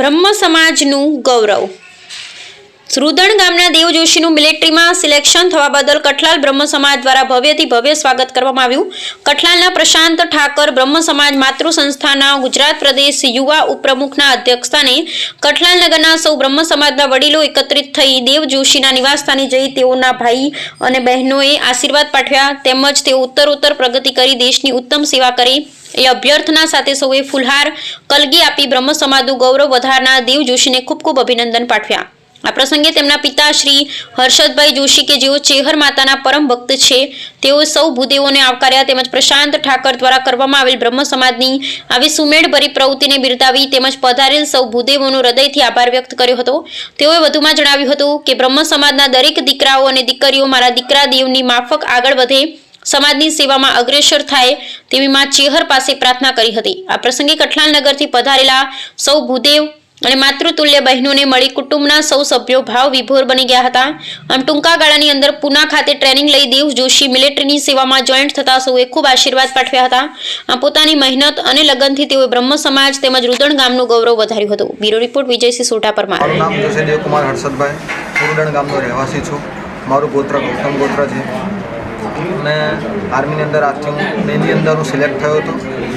બ્રહ્મ સમાજનું ગૌરવ. સુરદણ ગામના દેવ જોશીનું મિલિટરીમાં સિલેક્શન થવા બદલ કઠલાલ બ્રહ્મ સમાજ દ્વારા ભવ્યથી ભવ્ય સ્વાગત કરવામાં આવ્યું. કઠલાલના પ્રશાંત ઠાકર બ્રહ્મ સમાજ માતૃ સંસ્થાના ગુજરાત પ્રદેશ યુવા ઉપપ્રમુખના અધ્યક્ષસ્થાને કઠલાલ નગરના સૌ બ્રહ્મ સમાજના વડીલો એકત્રિત થઈ દેવ જોશીના નિવાસસ્થાને જઈ તેઓના ભાઈ અને બહેનોએ આશીર્વાદ પાઠવ્યા. તેમજ તેઓ ઉત્તરોત્તર પ્રગતિ કરી દેશની ઉત્તમ સેવા કરે. એ અભ્યર્થના સાથે સૌએ ફુલહાર કલગી આપી બ્રહ્મ સમાજનું ગૌરવ વધારનાર દેવ જોશીને ખૂબ ખૂબ અભિનંદન પાઠવ્યા. આ પ્રસંગે તેમના પિતા શ્રી હર્ષદભાઈ જોશી કે જેઓ ચેહર માતાના પરમ ભક્ત છે, તેઓ સૌ ભૂદેવોને આવકાર્યા તેમજ પ્રશાંત ઠાકર દ્વારા કરવામાં આવેલ બ્રહ્મ સમાજની આવી સુમેળભરી પ્રવૃત્તિને બિરદાવી તેમજ પધારેલ સૌ ભૂદેવોનો હૃદયથી આભાર વ્યક્ત કર્યો હતો. તેઓએ વધુમાં જણાવ્યું હતું કે બ્રહ્મ સમાજના દરેક દીકરાઓ અને દીકરીઓ મારા દીકરા દેવની માફક આગળ વધે સમાજની સેવામાં અગ્રેસર થાય તેવી માં ચેહર પાસે પ્રાર્થના કરી હતી. આ પ્રસંગે કઠલાલ નગરથી પધારેલા સૌ ભૂદેવ અને માતૃતુલ્ય બહેનોને મળી કુટુંબના સૌ સભ્યો ભાવ વિભોર બની ગયા હતા. આમ ટૂંકા ગાળાની અંદર પુના ખાતે ટ્રેનિંગ લઈ દેવ જોશી મિલિટરીની સેવામાં જોઈન્ટ થતા સૌએ ખૂબ આશીર્વાદ પાઠવ્યા હતા. આમ પોતાની મહેનત અને લગનથી તેઓએ બ્રહ્મ સમાજ તેમજ રુદણ ગામનું ગૌરવ વધાર્યું હતું. બ્યુરો રિપોર્ટ વિજયસિંહ સોટા પરમાર મારું નામ જશે દેવકુમાર હર્ષદભાઈ. રુદણ ગામનો રહેવાસી છું. મારું ગોત્ર ગૌતમ ગોત્ર છે. અને આર્મીની અંદર હું મેની અંદર હું સિલેક્ટ થયો હતો.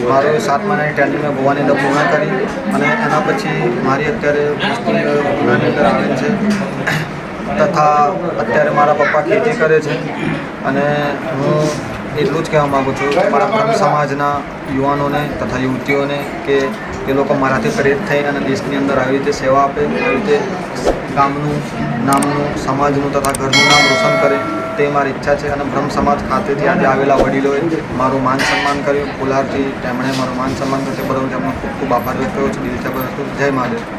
મારું સાત મહિનાની ટ્રેનિંગ મેં ગોવાની અંદર પૂર્ણ કરી અને એના પછી મારી અત્યારે પૂનાની અંદર આવે છે. તથા અત્યારે મારા પપ્પા ખેતી કરે છે અને હું એટલું જ કહેવા માગું છું મારા બ્રહ્મ સમાજના યુવાનોને તથા યુવતીઓને કે એ લોકો મારાથી પ્રેરિત થઈને અને દેશની અંદર આવી રીતે સેવા આપે, આવી રીતે ગામનું, નામનું, સમાજનું તથા ઘરનું નામ રોશન કરે. તે મારી ઈચ્છા છે અને બ્રહ્મ સમાજ ખાતેથી આજે આવેલા વડીલોએ મારું માન સન્માન કર્યું. ફુલારથી તેમણે મારું માન સન્માન કર્યું. તે બદલ તેમનો ખૂબ ખૂબ આભાર વ્યક્ત કર્યો છે. દિલથી આભાર. જય મહાદેવ.